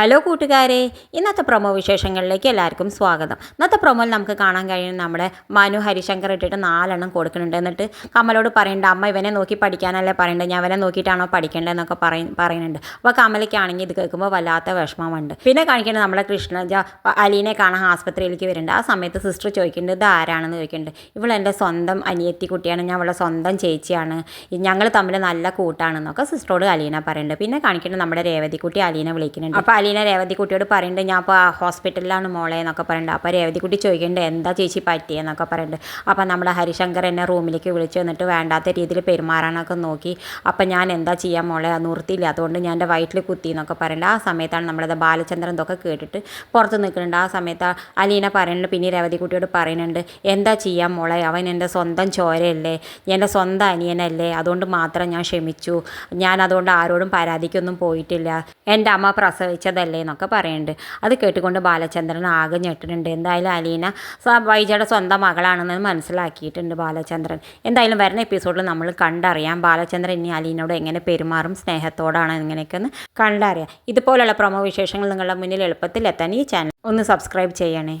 Hello കൂട്ടുകാരെ ഇന്നത്തെ promo വിശേഷങ്ങളിലേക്ക് എല്ലാവർക്കും സ്വാഗതം. ഇന്നത്തെ പ്രൊമോയിൽ നമുക്ക് കാണാൻ കഴിയുന്നത് നമ്മുടെ മനു ഹരിശങ്കർ ഇട്ടിട്ട് നാലെണ്ണം കൊടുക്കുന്നുണ്ട്. എന്നിട്ട് കമലോട് പറയുന്നുണ്ട് അമ്മ ഇവനെ നോക്കി പഠിക്കാനല്ലേ പറയണ്ടത് ഞാൻ അവനെ നോക്കിയിട്ടാണോ പഠിക്കേണ്ടതെന്നൊക്കെ പറയ പറയുന്നുണ്ട്. അപ്പോൾ കമലയ്ക്കാണെങ്കിൽ ഇത് കേൾക്കുമ്പോൾ വല്ലാത്ത വിഷമമുണ്ട്. പിന്നെ കാണിക്കേണ്ടത് നമ്മുടെ കൃഷ്ണ അലീനെ കാണാൻ ആസ്പത്രിയിലേക്ക് വരുന്നുണ്ട്. ആ സമയത്ത് സിസ്റ്റർ ചോദിക്കുന്നുണ്ട് ഇത് ആരാണെന്ന് ചോദിക്കുന്നുണ്ട്. ഇവൾ എന്റെ സ്വന്തം അനിയത്തി കുട്ടിയാണ് ഞാൻ അവളുടെ സ്വന്തം ചേച്ചിയാണ്. ഞങ്ങൾ തമ്മിൽ നല്ല കൂട്ടാണെന്നൊക്കെ സിസ്റ്ററോട് അലീന പറയുന്നുണ്ട് പിന്നെ കാണിക്കേണ്ടത് നമ്മുടെ രേവതി കുട്ടി അലീനെ വിളിക്കുന്നുണ്ട്. അപ്പോൾ അലീന രേവതിക്കുട്ടിയോട് പറയുന്നുണ്ട് ഞാൻ ഇപ്പോൾ ഹോസ്പിറ്റലിലാണ് മോളെ എന്നൊക്കെ പറയുന്നുണ്ട് അപ്പോൾ രേവതിക്കുട്ടി ചോദിക്കുന്നുണ്ട് എന്താ ചേച്ചി പറ്റിയെന്നൊക്കെ പറയുന്നുണ്ട് അപ്പോൾ നമ്മുടെ ഹരിശങ്കർ എന്നെ റൂമിലേക്ക് വിളിച്ചു വന്നിട്ട് വേണ്ടാത്ത രീതിയിൽ പെരുമാറാനൊക്കെ നോക്കി. അപ്പോൾ ഞാൻ എന്താ ചെയ്യാൻ മോളെ? നിർത്തിയില്ല അതുകൊണ്ട് ഞാൻ എന്റെ വയറ്റിൽ കുത്തി എന്നൊക്കെ പറയുന്നുണ്ട് ആ സമയത്താണ് നമ്മളത് ബാലചന്ദ്രൻ ഇതൊക്കെ കേട്ടിട്ട് പുറത്ത് നിൽക്കുന്നുണ്ട് ആ സമയത്ത് അലീന പറയുന്നുണ്ട് പിന്നെ രേവതിക്കുട്ടിയോട് പറയുന്നുണ്ട് എന്താ ചെയ്യാൻ മോളെ? അവൻ എന്റെ സ്വന്തം ചോരയല്ലേ? എന്റെ സ്വന്തം അനിയനല്ലേ? അതുകൊണ്ട് മാത്രം ഞാൻ ക്ഷമിച്ചു. ഞാൻ അതുകൊണ്ട് ആരോടും പരാതിക്കൊന്നും പോയിട്ടില്ല. എന്റെ അമ്മ പ്രസവിച്ചതല്ലേ എന്നൊക്കെ പറയുന്നുണ്ട്. അത് കേട്ടുകൊണ്ട് ബാലചന്ദ്രൻ ആകെ ഞെട്ടിട്ടുണ്ട് എന്തായാലും അലീന വൈജയുടെ സ്വന്തം മകളാണെന്ന് മനസ്സിലാക്കിയിട്ടുണ്ട് ബാലചന്ദ്രൻ. എന്തായാലും വരുന്ന എപ്പിസോഡിൽ നമ്മൾ കണ്ടറിയാം ബാലചന്ദ്രൻ ഇനി അലീനോട് എങ്ങനെ പെരുമാറും സ്നേഹത്തോടാണ് എങ്ങനെയൊക്കെ ഒന്ന് കണ്ടറിയാം. ഇതുപോലുള്ള പ്രമോ വിശേഷങ്ങൾ നിങ്ങളുടെ മുന്നിൽ എളുപ്പത്തിൽ എത്താൻ ഈ ചാനൽ ഒന്ന് സബ്സ്ക്രൈബ് ചെയ്യണേ.